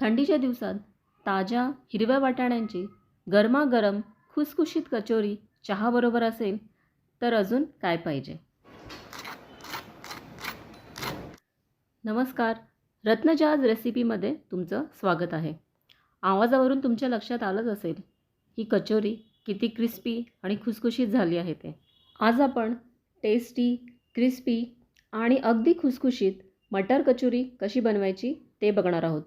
थंडीच्या दिवसात ताज्या हिरव्या वाटाण्यांची गरमागरम खुसखुशीत कचोरी चहाबरोबर असेल तर अजून काय पाहिजे? नमस्कार. रत्नजाज रेसिपीमध्ये तुमचं स्वागत आहे. आवाजावरून तुमच्या लक्षात आलंच असेल ही कचोरी किती क्रिस्पी आणि खुसखुशीत झाली आहे ते. आज आपण टेस्टी क्रिस्पी आणि अगदी खुसखुशीत मटर कचोरी कशी बनवायची ते बघणार आहोत.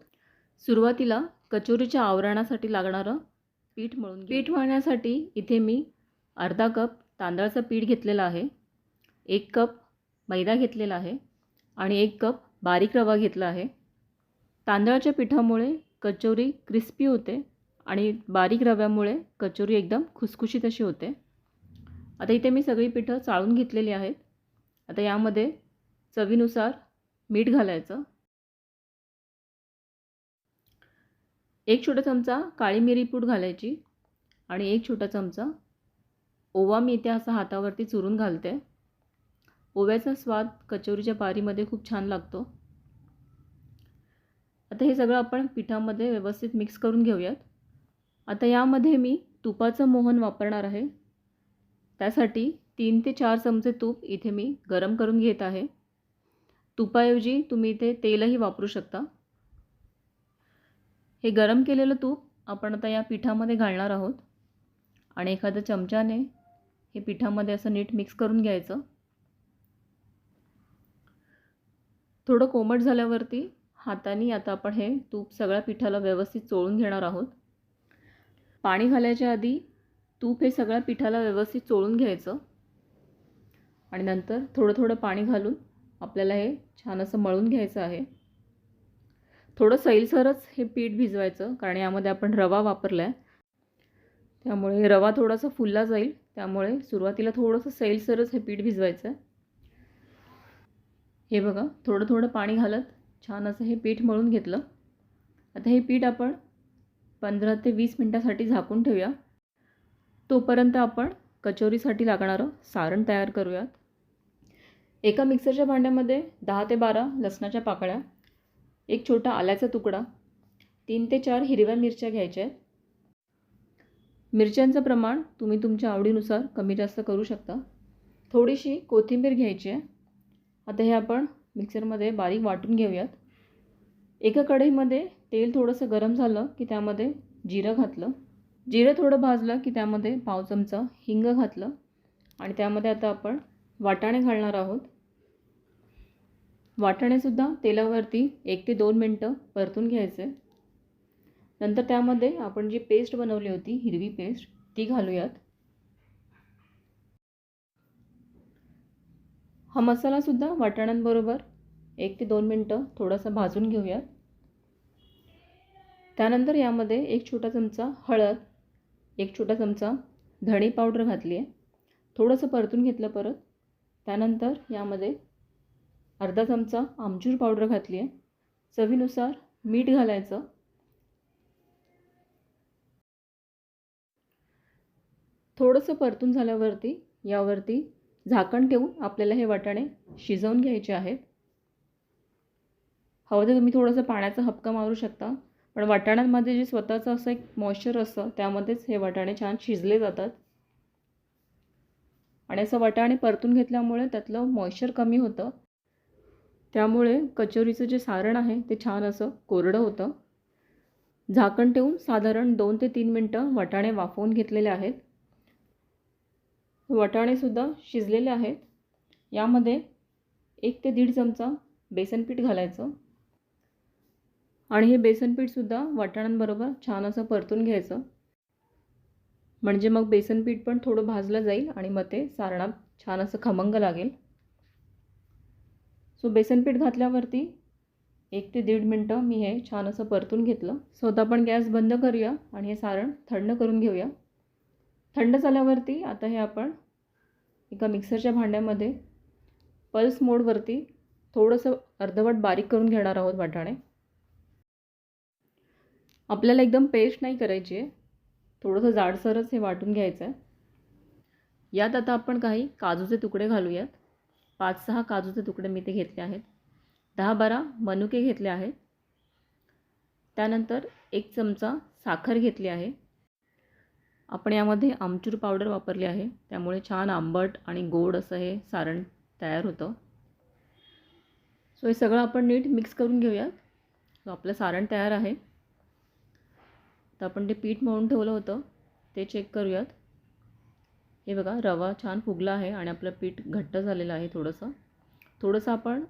सुरुवातीला कचोरीच्या आवरणासाठी लागणारं पीठ मळून पीठ मळण्यासाठी इथे मी अर्धा कप तांदळाचं पीठ घेतलेलं आहे एक कप मैदा घेतलेला आहे आणि एक कप बारीक रवा घेतला आहे. तांदळाच्या पिठामुळे कचोरी क्रिस्पी होते आणि बारीक रव्यामुळे कचोरी एकदम खुसखुशीत अशी होते. आता इथे मी सगळी पिठं चाळून घेतलेली आहेत. आता यामध्ये चवीनुसार मीठ घालायचं. एक छोटा चमचा काळी मिरी पूड घालायची आणि एक छोटा चमचा ओवा मी इथे असा हातावरती चुरून घालते. ओव्याचा स्वाद कचोरीच्या पारीमध्ये खूप छान लागतो. आता हे सगळं आपण पिठामध्ये व्यवस्थित मिक्स करून घेऊयात. आता यामध्ये मी तुपाचं मोहन वापरणार आहे. त्यासाठी तीन ते चार चमचे तूप इथे मी गरम करून घेत आहे. तुपाऐवजी तुम्ही इथे तेलही वापरू शकता. हे गरम केलेलं तूप आपण आता या पिठामध्ये घालणार आहोत. आणि एखाद्या चमच्याने हे पिठामध्ये असं नीट मिक्स करून घ्यायचं. थोडं कोमट झाल्यावरती हाताने आता आपण हे तूप सगळ्या पिठाला व्यवस्थित चोळून घेणार आहोत. पाणी घालायच्या आधी तूप हे सगळ्या पिठाला व्यवस्थित चोळून घ्यायचं. आणि नंतर थोडं थोडं पाणी घालून आपल्याला हे छान असं मळून घ्यायचं आहे. थोडं सैलसरच हे पीठ भिजवायचं कारण यामध्ये आपण रवा वापरला आहे त्यामुळे रवा थोडासा फुलला जाईल. त्यामुळे सुरुवातीला थोडंसं सैलसरच हे पीठ भिजवायचं आहे हे बघा थोडं थोडं पाणी घालत छान असं हे पीठ मळून घेतलं. आता हे पीठ आपण पंधरा ते वीस मिनटासाठी झाकून ठेवूया. तोपर्यंत आपण कचोरीसाठी लागणारं सारण तयार करूयात. एका मिक्सरच्या भांड्यामध्ये दहा ते बारा लसणाच्या पाकळ्या एक छोटा आल्याचा तुकडा. तीन ते चार हिरव्या मिरच्या घ्यायच्या आहेत. मिरच्यांचं प्रमाण तुम्ही तुमच्या आवडीनुसार कमी जास्त करू शकता. थोडीशी कोथिंबीर घ्यायची आहे. आता हे आपण मिक्सरमध्ये बारीक वाटून घेऊयात. एका कढईमध्ये तेल थोडंसं गरम झालं की त्यामध्ये जिरं घातलं. जिरं थोडं भाजलं की त्यामध्ये पाव चमचा हिंग घातलं. आणि त्यामध्ये आता आपण वाटाणे घालणार आहोत. वाटाणेसुद्धा तेलावरती एक ते दोन मिनटं परतून घ्यायचे नंतर त्यामध्ये आपण जी पेस्ट बनवली होती हिरवी पेस्ट ती घालूयात. हा मसालासुद्धा वाटाण्यांबरोबर एक ते दोन मिनटं थोडासा भाजून घेऊयात. त्यानंतर यामध्ये एक छोटा चमचा हळद एक छोटा चमचा धणे पावडर घातली आहे थोडंसं परतून घेतलं परत. त्यानंतर यामध्ये अर्धा चमचा आमचूर पावडर घातली आहे. चवीनुसार मीठ घालायचं. थोडंसं परतून झाल्यावरती यावरती झाकण ठेवून आपल्याला हे वाटाणे शिजवून घ्यायचे आहेत. हवं तर तुम्ही थोडंसं पाण्याचा हपका मारू शकता पण वाटाण्यांमध्ये जे स्वतःचं असं एक मॉइश्चर असतं त्यामध्येच हे वाटाणे छान शिजले जातात. आणि असं वाटाणे परतून घेतल्यामुळे त्यातलं मॉइश्चर कमी होतं. त्यामुळे कचोरीचं जे सारण आहे ते छान असं कोरडं होतं. झाकण ठेवून साधारण दोन ते तीन मिनटं वाटाणे वाफवून घेतलेले आहेत. वाटाणेसुद्धा शिजलेले आहेत. यामध्ये एक ते दीड चमचा बेसन पीठ घालायचं. आणि हे बेसन पीठसुद्धा वाटाण्यांबरोबर छान असं परतून घ्यायचं. म्हणजे मग बेसन पीठ पण थोडं भाजलं जाईल आणि मग ते सारणात छान असं खमंग लागेल. सो बेसन पीठ घातल्यावरती एक ते दीड मिनटं मी हे छान असं परतून घेतलं. सो आता आपण गॅस बंद करूया आणि हे सारण थंड करून घेऊया. थंड झाल्यावरती आता हे आपण एका मिक्सरच्या भांड्यामध्ये पल्स मोडवरती थोडंसं अर्धवट बारीक करून घेणार आहोत वाटाणे. आपल्याला एकदम पेस्ट नाही करायची आहे. थोडंसं जाडसरच हे वाटून घ्यायचं आहे. यात आता आपण काही काजूचे तुकडे घालूयात. पाच सहा काजूचे तुकडे मी ते घेतले आहेत. दहा बारा मनुके घेतले आहेत. त्यानंतर एक चमचा साखर घेतली आहे. आपण यामध्ये आमचूर पावडर वापरली आहे. त्यामुळे छान आंबट आणि गोड असं हे सारण तयार होतं. सो हे सगळं आपण नीट मिक्स करून घेऊयात. सो आपलं सारण तयार आहे. तर आपण ते पीठ मळून ठेवलं होतं. ते चेक करूयात. हे बघा रवा छान फुगला आहे आणि आपलं पीठ घट्ट झालेलं आहे थोडंसं. थोडंसं आपण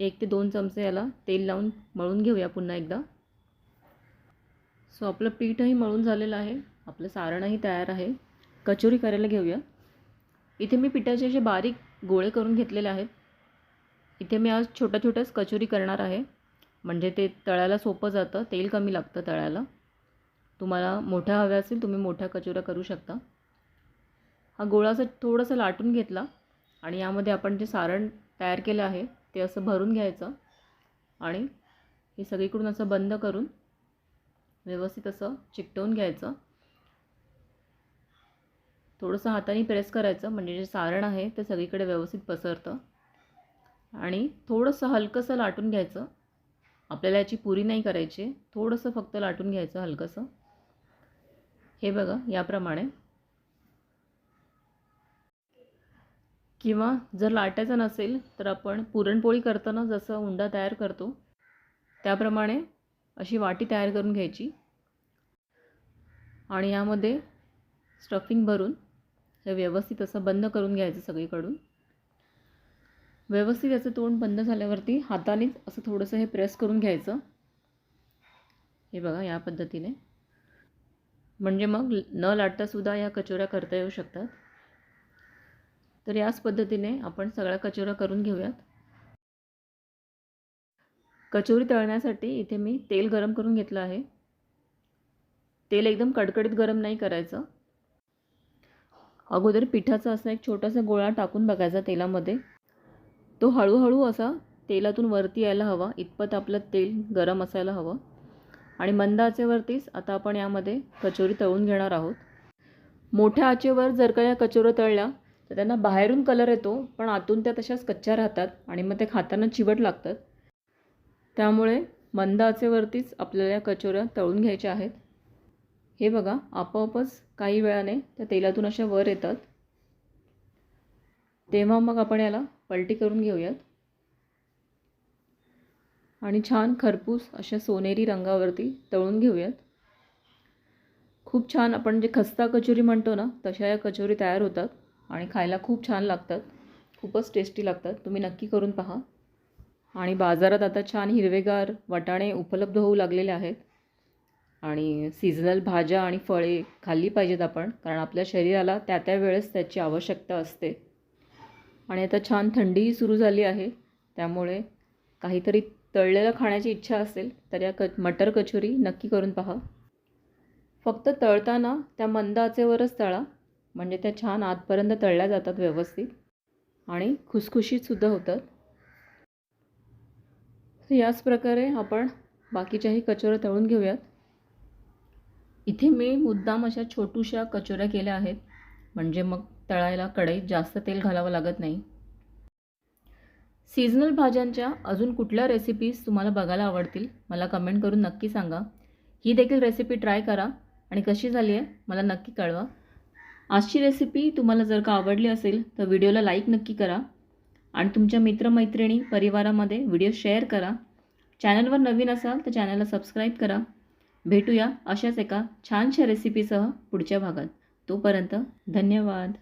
एक ते दोन चमचे याला तेल लावून मळून घेऊया पुन्हा एकदा. सो आपलं पीठही मळून झालेलं आहे. आपलं सारणही तयार आहे. कचोरी करायला घेऊया. इथे मी पिठाचे असे बारीक गोळे करून घेतलेले आहेत. इथे मी आज छोट्या छोट्याच कचोरी करणार आहे. म्हणजे ते तळायला सोपं जातं. तेल कमी लागतं तळायला. तुम्हाला मोठ्या हव्या असेल तुम्ही मोठ्या कचोऱ्या करू शकता. हा गोळा असं थोडंसं लाटून घेतला आणि यामध्ये आपण जे सारण तयार केलं आहे ते असं भरून घ्यायचं आणि हे सगळीकडून असं बंद करून व्यवस्थित असं चिकटवून घ्यायचं. थोडंसं हाताने प्रेस करायचं म्हणजे जे सारण आहे ते सगळीकडे व्यवस्थित पसरतं. आणि थोडंसं हलकंसं लाटून घ्यायचं. आपल्याला याची पुरी नाही करायची थोडंसं फक्त लाटून घ्यायचं हलकंसं. हे बघा याप्रमाणे किंवा जर लाटायचं नसेल तर आपण पुरणपोळी करताना जसं उंडा तयार करतो त्याप्रमाणे अशी वाटी तयार करून घ्यायची. आणि यामध्ये स्टफिंग भरून हे व्यवस्थित असं बंद करून घ्यायचं सगळीकडून. व्यवस्थित याचं तोंड बंद झाल्यावरती हातानेच असं थोडंसं हे प्रेस करून घ्यायचं. हे बघा या पद्धतीने. म्हणजे मग न लाटतासुद्धा या कचोऱ्या करता येऊ शकतात. तर याच पद्धतीने आपण सगळा कचोरा करून घेऊयात. कचोरी तळण्यासाठी इथे मी तेल गरम करून घेतलं आहे. तेल एकदम कडकडीत गरम नाही करायचं. अगोदर पिठाचा असा एक छोटासा गोळा टाकून बघायचा तेलामध्ये. तो हळूहळू असा तेलातून वरती यायला हवा इतपत आपलं तेल गरम असायला हवं. आणि मंद आचेवरतीच आता आपण यामध्ये कचोरी तळून घेणार आहोत. मोठ्या आचेवर जर का या कचोऱ्या तळल्या तर त्यांना बाहेरून कलर येतो पण आतून त्या तशाच कच्च्या राहतात आणि मग ते खाताना चिवट लागतात. त्यामुळे मंद आचेवरतीच आपल्याला या कचोऱ्या तळून घ्यायच्या आहेत. हे बघा आपोआपच काही वेळाने त्या तेलातून अशा वर येतात. तेव्हा मग आपण याला पलटी करून घेऊयात. आणि छान खरपूस अशा सोनेरी रंगावरती तळून घेऊयात. खूप छान आपण जे खस्ता कचोरी म्हणतो ना तशा या कचोरी तयार होतात. आणि खायला खूप छान लागतात. खूपच टेस्टी लागतात. तुम्ही नक्की करून पहा. आणि बाजारात आता छान हिरवेगार वाटाणे उपलब्ध होऊ लागलेले आहेत. आणि सीझनल भाज्या आणि फळे खाल्ली पाहिजेत आपण कारण आपल्या शरीराला त्या त्या वेळेस त्याची आवश्यकता असते. आणि आता छान थंडीही सुरू झाली आहे. त्यामुळे काहीतरी तळलेलं खाण्याची इच्छा असेल तर या क मटर कचोरी नक्की करून पहा. फक्त तळताना त्या मंद आचेवरच तळा. म्हणजे त्या छान आतपर्यंत तळल्या जातात व्यवस्थित आणि खुसखुशीतसुद्धा होतात. याच प्रकारे आपण बाकीच्याही कचोऱ्या तळून घेऊयात. इथे मी मुद्दाम अशा छोटूशा कचोऱ्या केल्या आहेत म्हणजे मग तळायला कढईत जास्त तेल घालावं लागत नाही. सीझनल भाज्यांच्या अजून कुठल्या रेसिपीज तुम्हाला बघायला आवडतील मला कमेंट करून नक्की सांगा. ही देखील रेसिपी ट्राय करा आणि कशी झाली आहे मला नक्की कळवा. आजची रेसिपी तुम्हाला जर का आवडली असेल तर व्हिडिओला लाईक नक्की करा आणि तुमच्या मित्रमैत्रिणी परिवारामध्ये व्हिडिओ शेअर करा. चॅनलवर नवीन असाल तर चॅनलला सबस्क्राईब करा. भेटूया अशाच एका छानशा रेसिपीसह पुढच्या भागात. तोपर्यंत धन्यवाद.